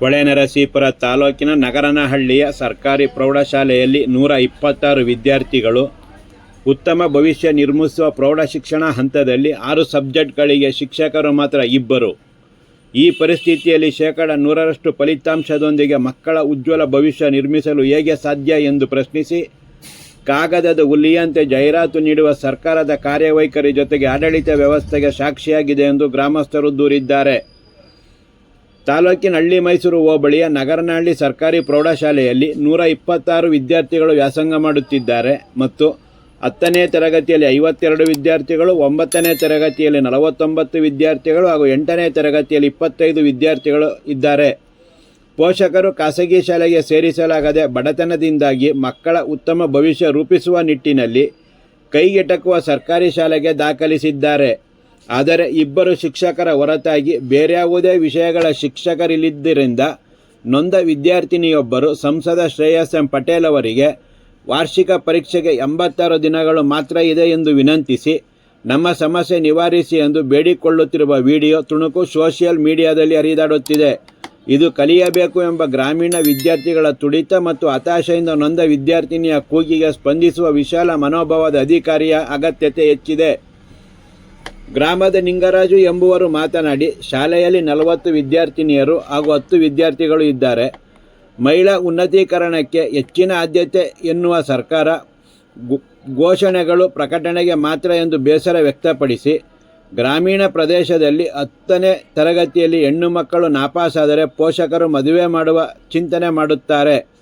ಹೊಳೆನರಸೀಪುರ ತಾಲೂಕಿನ ನಗರನಹಳ್ಳಿಯ ಸರ್ಕಾರಿ ಪ್ರೌಢಶಾಲೆಯಲ್ಲಿ ನೂರ ಇಪ್ಪತ್ತಾರು ವಿದ್ಯಾರ್ಥಿಗಳು ಉತ್ತಮ ಭವಿಷ್ಯ ನಿರ್ಮಿಸುವ ಪ್ರೌಢಶಿಕ್ಷಣ ಹಂತದಲ್ಲಿ ಆರು ಸಬ್ಜೆಕ್ಟ್ಗಳಿಗೆ ಶಿಕ್ಷಕರು ಮಾತ್ರ ಇಬ್ಬರು. ಈ ಪರಿಸ್ಥಿತಿಯಲ್ಲಿ ಶೇಕಡ ನೂರರಷ್ಟು ಫಲಿತಾಂಶದೊಂದಿಗೆ ಮಕ್ಕಳ ಉಜ್ವಲ ಭವಿಷ್ಯ ನಿರ್ಮಿಸಲು ಹೇಗೆ ಸಾಧ್ಯ ಎಂದು ಪ್ರಶ್ನಿಸಿ, ಕಾಗದದ ಹುಲಿಯಂತೆ ಜಾಹೀರಾತು ನೀಡುವ ಸರ್ಕಾರದ ಕಾರ್ಯವೈಖರಿ ಜೊತೆಗೆ ಆಡಳಿತ ವ್ಯವಸ್ಥೆಗೆ ಸಾಕ್ಷಿಯಾಗಿದೆ ಎಂದು ಗ್ರಾಮಸ್ಥರು ದೂರಿದ್ದಾರೆ. ತಾಲೂಕಿನ ಹಳ್ಳಿ ಮೈಸೂರು ಹೋಬಳಿಯ ನಗರನಹಳ್ಳಿ ಸರ್ಕಾರಿ ಪ್ರೌಢಶಾಲೆಯಲ್ಲಿ ನೂರ ಇಪ್ಪತ್ತಾರು ವಿದ್ಯಾರ್ಥಿಗಳು ವ್ಯಾಸಂಗ ಮಾಡುತ್ತಿದ್ದಾರೆ ಮತ್ತು ಹತ್ತನೇ ತರಗತಿಯಲ್ಲಿ ಐವತ್ತೆರಡು ವಿದ್ಯಾರ್ಥಿಗಳು, ಒಂಬತ್ತನೇ ತರಗತಿಯಲ್ಲಿ ನಲವತ್ತೊಂಬತ್ತು ವಿದ್ಯಾರ್ಥಿಗಳು ಹಾಗೂ ಎಂಟನೇ ತರಗತಿಯಲ್ಲಿ ಇಪ್ಪತ್ತೈದು ವಿದ್ಯಾರ್ಥಿಗಳು ಇದ್ದಾರೆ. ಪೋಷಕರು ಖಾಸಗಿ ಶಾಲೆಗೆ ಸೇರಿಸಲಾಗದೆ ಬಡತನದಿಂದಾಗಿ ಮಕ್ಕಳ ಉತ್ತಮ ಭವಿಷ್ಯ ರೂಪಿಸುವ ನಿಟ್ಟಿನಲ್ಲಿ ಕೈಗೆಟಕುವ ಸರ್ಕಾರಿ ಶಾಲೆಗೆ ದಾಖಲಿಸಿದ್ದಾರೆ. ಆದರೆ ಇಬ್ಬರು ಶಿಕ್ಷಕರ ಹೊರತಾಗಿ ಬೇರ್ಯಾವುದೇ ವಿಷಯಗಳ ಶಿಕ್ಷಕರಿಲ್ಲದ್ದರಿಂದ ನೊಂದ ವಿದ್ಯಾರ್ಥಿನಿಯೊಬ್ಬರು ಸಂಸದ ಶ್ರೇಯಸ್ ಎಂ ಪಟೇಲ್ ಅವರಿಗೆ ವಾರ್ಷಿಕ ಪರೀಕ್ಷೆಗೆ ಎಂಬತ್ತಾರು ದಿನಗಳು ಮಾತ್ರ ಇದೆ ಎಂದು ವಿನಂತಿಸಿ, ನಮ್ಮ ಸಮಸ್ಯೆ ನಿವಾರಿಸಿ ಎಂದು ಬೇಡಿಕೊಳ್ಳುತ್ತಿರುವ ವಿಡಿಯೋ ತುಣುಕು ಸೋಷಿಯಲ್ ಮೀಡಿಯಾದಲ್ಲಿ ಹರಿದಾಡುತ್ತಿದೆ. ಇದು ಕಲಿಯಬೇಕು ಎಂಬ ಗ್ರಾಮೀಣ ವಿದ್ಯಾರ್ಥಿಗಳ ತುಡಿತ ಮತ್ತು ಹತಾಶೆಯಿಂದ ನೊಂದ ವಿದ್ಯಾರ್ಥಿನಿಯ ಕೂಗಿಗೆ ಸ್ಪಂದಿಸುವ ವಿಶಾಲ ಮನೋಭಾವದ ಅಧಿಕಾರಿಯ ಅಗತ್ಯತೆ ಹೆಚ್ಚಿದೆ. ಗ್ರಾಮದ ನಿಂಗರಾಜು ಎಂಬುವರು ಮಾತನಾಡಿ, ಶಾಲೆಯಲ್ಲಿ ನಲವತ್ತು ವಿದ್ಯಾರ್ಥಿನಿಯರು ಹಾಗೂ ಹತ್ತು ವಿದ್ಯಾರ್ಥಿಗಳು ಇದ್ದಾರೆ. ಮಹಿಳಾ ಉನ್ನತೀಕರಣಕ್ಕೆ ಹೆಚ್ಚಿನ ಆದ್ಯತೆ ಎನ್ನುವ ಸರ್ಕಾರ ಘೋಷಣೆಗಳು ಪ್ರಕಟಣೆಗೆ ಮಾತ್ರ ಎಂದು ಬೇಸರ ವ್ಯಕ್ತಪಡಿಸಿ, ಗ್ರಾಮೀಣ ಪ್ರದೇಶದಲ್ಲಿ ಹತ್ತನೇ ತರಗತಿಯಲ್ಲಿ ಹೆಣ್ಣು ಮಕ್ಕಳು ನಾಪಾಸಾದರೆ ಪೋಷಕರು ಮದುವೆ ಮಾಡುವ ಚಿಂತನೆ ಮಾಡುತ್ತಾರೆ.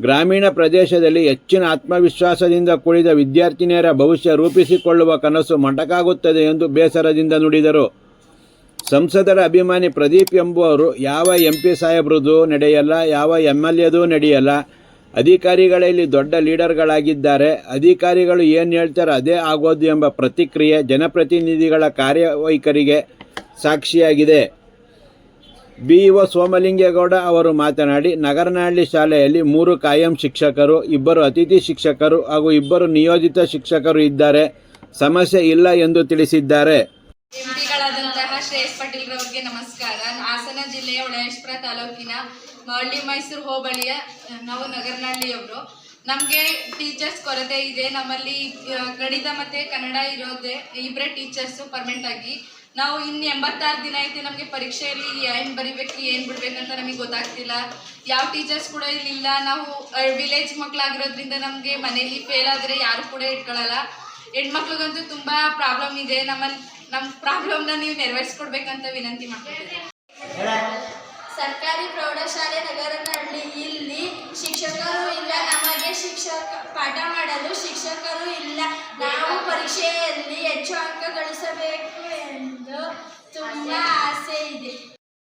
ಗ್ರಾಮೀಣ ಪ್ರದೇಶದಲ್ಲಿ ಹೆಚ್ಚಿನ ಆತ್ಮವಿಶ್ವಾಸದಿಂದ ಕೂಡಿದ ವಿದ್ಯಾರ್ಥಿನಿಯರ ಭವಿಷ್ಯ ರೂಪಿಸಿಕೊಳ್ಳುವ ಕನಸು ಮೊಟಕಾಗುತ್ತದೆ ಎಂದು ಬೇಸರದಿಂದ ನುಡಿದರು. ಸಂಸದರ ಅಭಿಮಾನಿ ಪ್ರದೀಪ್ ಎಂಬುವರು ಯಾವ ಎಂ ಪಿ ಸಾಹೇಬ್ರದ್ದು ನಡೆಯಲ್ಲ, ಯಾವ ಎಂ ಎಲ್ ಎದು ನಡೆಯಲ್ಲ, ಅಧಿಕಾರಿಗಳಲ್ಲಿ ದೊಡ್ಡ ಲೀಡರ್ಗಳಾಗಿದ್ದಾರೆ, ಅಧಿಕಾರಿಗಳು ಏನು ಹೇಳ್ತಾರೋ ಅದೇ ಆಗೋದು ಎಂಬ ಪ್ರತಿಕ್ರಿಯೆ ಜನಪ್ರತಿನಿಧಿಗಳ ಕಾರ್ಯವೈಖರಿಗೆ ಸಾಕ್ಷಿಯಾಗಿದೆ. ಬಿಇಒ ಸೋಮಲಿಂಗೇಗೌಡ ಅವರು ಮಾತನಾಡಿ, ನಗರನಹಳ್ಳಿ ಶಾಲೆಯಲ್ಲಿ ಮೂರು ಕಾಯಂ ಶಿಕ್ಷಕರು, ಇಬ್ಬರು ಅತಿಥಿ ಶಿಕ್ಷಕರು ಹಾಗೂ ಇಬ್ಬರು ನಿಯೋಜಿತ ಶಿಕ್ಷಕರು ಇದ್ದಾರೆ. ಸಮಸ್ಯೆ ಇಲ್ಲ ಎಂದು ತಿಳಿಸಿದ್ದಾರೆ. ರವರಿಗೆ ನಮಸ್ಕಾರ. ಹಾಸನ ಜಿಲ್ಲೆಯ ಹೊಳೆಶ್ವರ ತಾಲೂಕಿನ ಹಳ್ಳಿ ಮೈಸೂರು ಹೋಬಳಿಯ ನಾವು ನಗರನಹಳ್ಳಿಯವರು. ನಮಗೆ ಟೀಚರ್ಸ್ ಕೊರತೆ ಇದೆ. ನಮ್ಮಲ್ಲಿ ಗಣಿತ ಮತ್ತು ಕನ್ನಡ ಇರೋದೇ ಇಬ್ಬರೇ ಟೀಚರ್ಸು ಪರ್ಮನೆಂಟ್ ಆಗಿ. ನಾವು ಇನ್ನು ಎಂಬತ್ತಾರು ದಿನ ಐತೆ ನಮಗೆ ಪರೀಕ್ಷೆಯಲ್ಲಿ ಏನು ಬರಿಬೇಕು, ಏನು ಬಿಡ್ಬೇಕಂತ ನಮಗೆ ಗೊತ್ತಾಗ್ತಿಲ್ಲ. ಯಾವ ಟೀಚರ್ಸ್ ಕೂಡ ಇಲ್ಲಿಲ್ಲ. ನಾವು ವಿಲೇಜ್ ಮಕ್ಕಳಾಗಿರೋದ್ರಿಂದ ನಮಗೆ ಮನೇಲಿ ಫೇಲ್ ಆದರೆ ಯಾರು ಕೂಡ ಇಟ್ಕೊಳ್ಳಲ್ಲ ಹೆಣ್ಮಕ್ಳಿಗಂತೂ ತುಂಬ ಪ್ರಾಬ್ಲಮ್ ಇದೆ. ನಮ್ಮಲ್ಲಿ ನಮ್ಮ ಪ್ರಾಬ್ಲಮ್ನ ನೀವು ನೆರವೇರಿಸ್ಕೊಡ್ಬೇಕಂತ ವಿನಂತಿ ಮಾಡ್ತಿದ್ದೀವಿ ಸರ್ಕಾರಿ ಪ್ರೌಢಶಾಲೆ ನಗರನಹಳ್ಳಿ ಇಲ್ಲಿ ಶಿಕ್ಷಕರು ಇಲ್ಲ. ನಮಗೆ ಶಿಕ್ಷಕ, ಪಾಠ ಮಾಡಲು ಶಿಕ್ಷಕರು ಇಲ್ಲ. ನಾವು ಪರೀಕ್ಷೆ